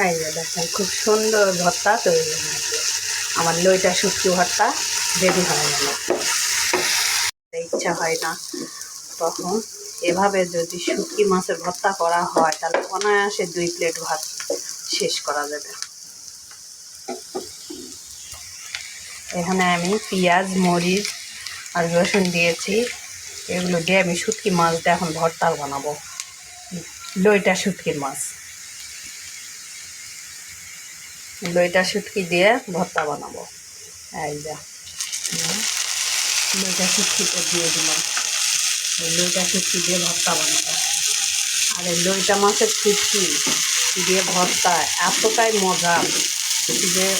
এই যে দেখেন, খুব সুন্দর ভর্তা তৈরি হয়েছে। আমার লইটা শুটকি ভর্তা রেডি হয়ে গেল। ইচ্ছা হয় না তখন। এভাবে যদি শুটকি মাছের ভর্তা করা হয়, তাহলে অনায়াসে দুই প্লেট ভাত শেষ করা যাবে। এখানে আমি পেঁয়াজ, মরিচ আর রসুন দিয়েছি। এগুলো দিয়ে আমি শুটকি মাছ দিয়ে এখন ভর্তা বানাবো। লইটা শুটকির মাছ। লইটা শুটকি দিয়ে ভর্তা বানাবো। এই যা। হুম, লইটা শুটকিটা দিয়ে দিলাম। লইটা শুটকি দিয়ে ভর্তা বানাবো। আর এই লইটা মাছের শুটকি দিয়ে ভর্তা এতটাই মজা। যে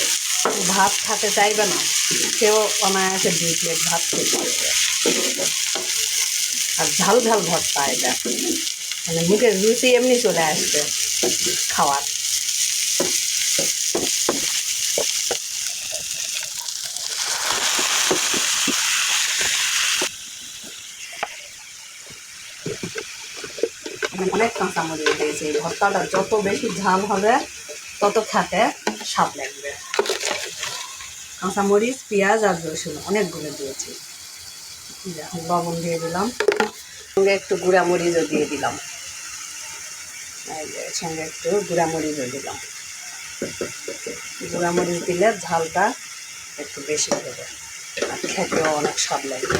ভাত খেতে চাইবে না সেও অনায়াসে দুই প্লেট ভাত খেতে পারবে আর ঝাল ঝাল ভর্তা এটা। মানে মুখের রুচি এমনি চলে আসবে খাওয়ার। আমি অনেক কাঁচামরিচ দিয়েছি। এই ভর্তাটা যত বেশি ঝাল হবে, তত খেতে স্বাদ লাগবে। কাঁচামরিচ, পেঁয়াজ আর রসুন অনেকগুলো দিয়েছি। লবণ দিয়ে দিলাম। সঙ্গে একটু গুঁড়া মরিচও দিয়ে দিলাম। সঙ্গে একটু গুঁড়া মরিচও দিলাম। গুঁড়া মরিচ দিলে ঝালটা একটু বেশি হবে। আর খেতেও অনেক স্বাদ লাগবে।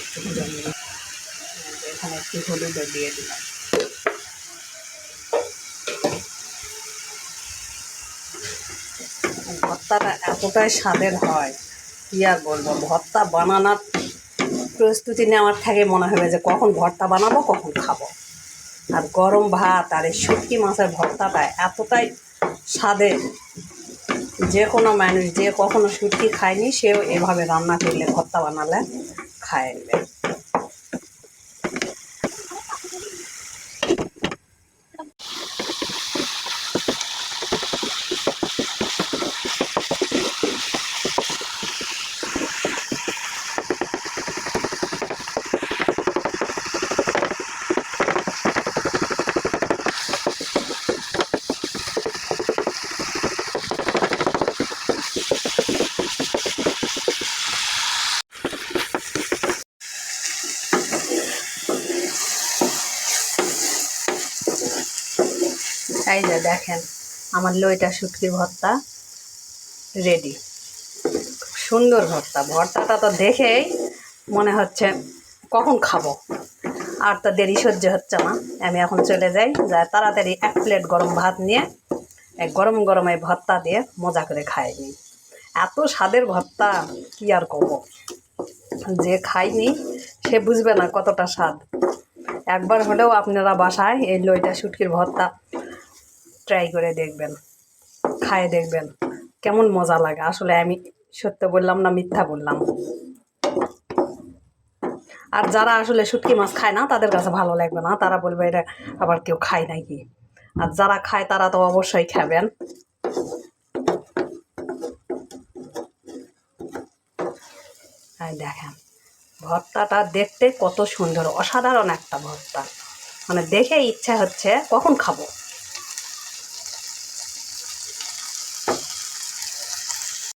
একটু এখানে একটু হলুদও দিয়ে দিলাম। ভর্তাটা এতটাই স্বাদের হয়, কী আর বলব? ভর্তা বানানোর প্রস্তুতি নেওয়ার থেকে মনে হবে যে কখন ভর্তা বানাবো, কখন খাব। আর গরম ভাত আর এই শুটকি মাছের ভর্তাটা এতটাই স্বাদের, যে কোনো মানুষ যে কখনো শুটকি খায়নি, সেও এভাবে রান্না করলে ভর্তা বানালে খায়। নেবে এই যে দেখেন, আমার লইটা শুটকির ভর্তা রেডি সুন্দর ভর্তা। ভর্তাটা তো দেখেই মনে হচ্ছে কখন খাব। আর তো দেরি সহ্য হচ্ছে না। আমি এখন চলে যাই যা তাড়াতাড়ি এক প্লেট গরম ভাত নিয়ে, এক গরম গরম এই ভর্তা দিয়ে মজা করে খাই নিই এত স্বাদের ভর্তা, কি আর করব? যে খায়নি সে বুঝবে না কতটা স্বাদ। একবার হলেও আপনারা বাসায় এই লইটা শুটকির ভর্তা ট্রাই করে দেখবেন, খায়ে দেখবেন। কেমন মজা লাগে। আসলে আমি সত্য বললাম না মিথ্যা বললাম? আর যারা আসলে শুটকি মাছ খায় না, তাদের কাছে ভালো লাগবে না। তারা বলবে, এটা আবার কেউ খায় নাকি? আর যারা খায়, তারা তো অবশ্যই খাবেন। দেখেন, ভর্তাটা দেখতে কত সুন্দর। অসাধারণ একটা ভর্তা। মানে দেখে ইচ্ছা হচ্ছে, কখন খাব?